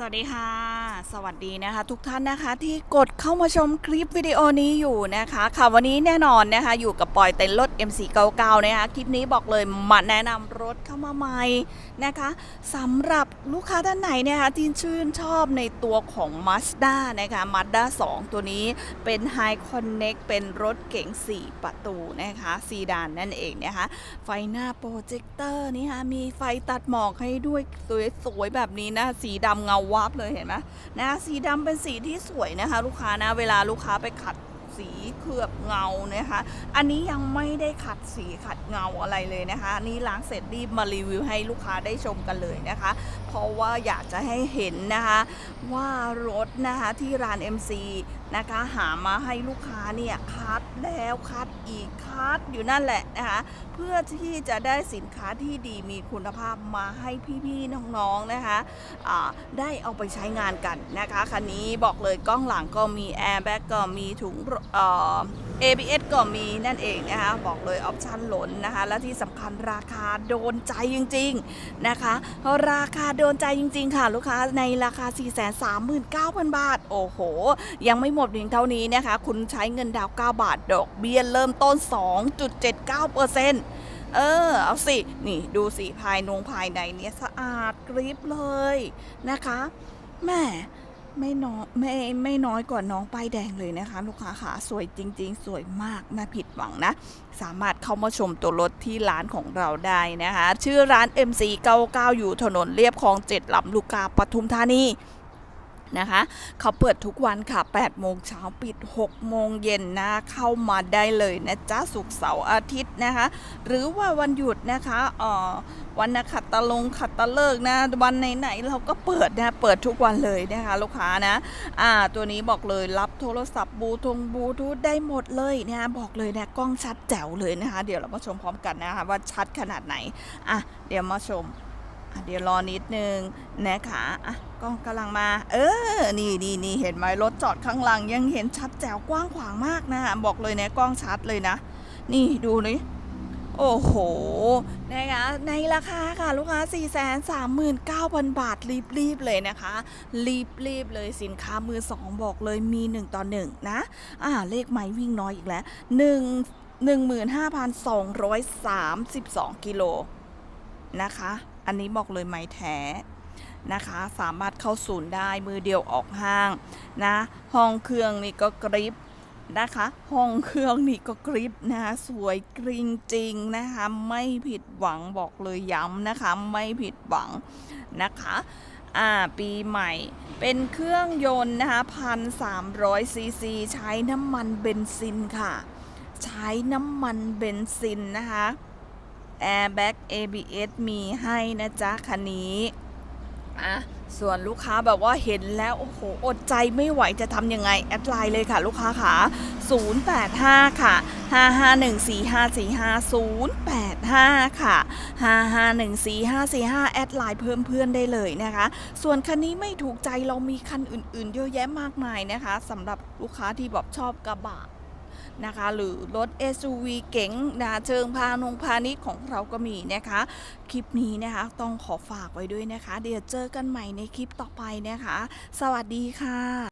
สวัสดีค่ะ สวัสดีนะคะ ทุกท่านนะคะที่กดเข้ามาชมคลิปวิดีโอนี้อยู่นะคะค่ะวันนี้แน่นอนนะคะอยู่กับปอยเต็นรถ MC99 นะคะคลิปนี้บอกเลยมาแนะนำรถเข้ามาใหม่นะคะสำหรับลูกค้าท่านไหนนยคะที่ชื่นชอบในตัวของ Mazda นะคะ Mazda 2 ตัวนี้เป็น High Connect เป็นรถเก๋ง 4 ประตูนะคะซีดานนั่นเองนะคะไฟหน้าโปรเจคเตอร์นี่ค่ะมีไฟตัดหมอกให้ด้วยสวยๆแบบนี้นะสีดำเงาวับเลยเห็นไหมนะสีดำเป็นสีที่สวยนะคะ ลูกค้านะเวลาลูกค้าไปขัดสีเคลือบเงานะคะ อันนี้ยังไม่ได้ขัดสีขัดเงาอะไรเลยนะคะนนี้ล้างเสร็จรีบมารีวิวให้ลูกค้าได้ชมกันเลยนะคะ เพราะว่าอยากจะให้เห็นนะคะว่ารถนะคะที่ร้าน MC นะคะ หามาให้ลูกค้าเนี่ยคัดแล้วคัดอีกคัดอยู่นั่นแหละนะคะเพื่อที่จะได้สินค้าที่ดีมีคุณภาพมาให้พี่ๆน้องๆนะคะอ่าได้เอาไปใช้งานกันนะคะคันนี้บอกเลยกล้องหลังก็มีแอร์แบ็กก็มีถุงเอ่อ ABS ก็มีนั่นเองนะคะบอกเลยออปชั่นหล้นนะคะและที่สำคัญราคาโดนใจจริงๆนะคะราคาโดนใจจริง ๆ ค่ะ ลูกค้าในราคา 439,000 บาท โอ้โห ยังไม่หมดเพียงเท่านี้นะคะ คุณใช้เงินดาว 9 บาท ดอกเบี้ยเริ่มต้น 2.79%เออ เอาสิ นี่ดูสิ ภายนงภายในเนี่ยสะอาดกริบเลยนะคะแม่ไม่น้อยไม่ไม่น้อยกว่าน้องป้ายแดงเลยนะคะ ลูกค้าขาสวยจริง ๆ สวยมากน่าผิดหวังนะ สามารถเข้ามาชมตัวรถที่ร้านของเราได้นะคะ ชื่อร้าน MC99 อยู่ถนนเรียบคลองเจ็ดลำลูกกาปทุมธานี นะคะเขาเปิดทุกวันค่ะ 8 โมงเช้าปิด 6 โมงเย็นนะ เข้ามาได้เลยนะจ๊ะสุกเสาร์อาทิตย์นะคะ หรือว่าวันหยุดนะคะเอ่อวันนักขัดตะลงขัดตะเลิกนะ วันไหนๆเราก็เปิดนะเปิดทุกวันเลยนะคะลูกค้านะอ่าตัวนี้บอกเลยรับโทรศัพท์บูทงบูทูธได้หมดเลยนะบอกเลยนะกล้องชัดแจ๋วเลยนะคะ เดี๋ยวเรามาชมพร้อมกันนะคะว่าชัดขนาดไหนอะเดี๋ยวมาชมเดี๋ยวรอนิดนึงนะคะอะ กล้องกำลังมา เออ นี่นี่นี่เห็นไหมรถจอดข้างหลังยังเห็นชัดแจ๋วกว้างขวางมากนะคะบอกเลยนะกล้องชัดเลยนะ นี่ดูนี่โอ้โห นะคะในราคาค่ะลูกค้า 439,000 บาทรีบๆเลยนะคะ รีบๆเลยสินค้ามือสองบอกเลยมี 1 ต่อ 1 นะ อ่า เลขไม้วิ่งน้อยอีกแล้ว 1 15,232 กิโลนะคะ อันนี้บอกเลยไม้แท้ นะคะ สามารถเข้าศูนย์ได้มือเดียวออกห้างนะห้องเครื่องนี่ก็กริบนะคะ ห้องเครื่องนี่ก็กริบนะคะสวยกริงจริงนะคะไม่ผิดหวังบอกเลยย้ำนะคะไม่ผิดหวังนะคะอ่าปีใหม่เป็นเครื่องยนต์นะคะพันสามร้อยซีซีใช้น้ำมันเบนซินค่ะ ใช้น้ำมันเบนซินนะคะ Airbag ABS มีให้นะจ๊ะคันนี้ อะส่วนลูกค้าแบบว่าเห็นแล้ว โอ้โห อดใจไม่ไหวจะทำยังไง แอดไลน์เลยค่ะลูกค้าขา085 ค่ะ 5514545 085 ค่ะ 5514545 แอดไลน์เพิ่มเพื่อนได้เลยนะคะ ส่วนคันนี้ไม่ถูกใจเรามีคันอื่นๆ เยอะแยะมากมายนะคะสำหรับลูกค้าที่แบบชอบกระบะ นะคะ หรือรถ SUV เก๋งนะเชิงพานงพาณิชย์ของเราก็มีนะคะ คลิปนี้นะคะต้องขอฝากไว้ด้วยนะคะ เดี๋ยวเจอกันใหม่ในคลิปต่อไปนะคะ สวัสดีค่ะ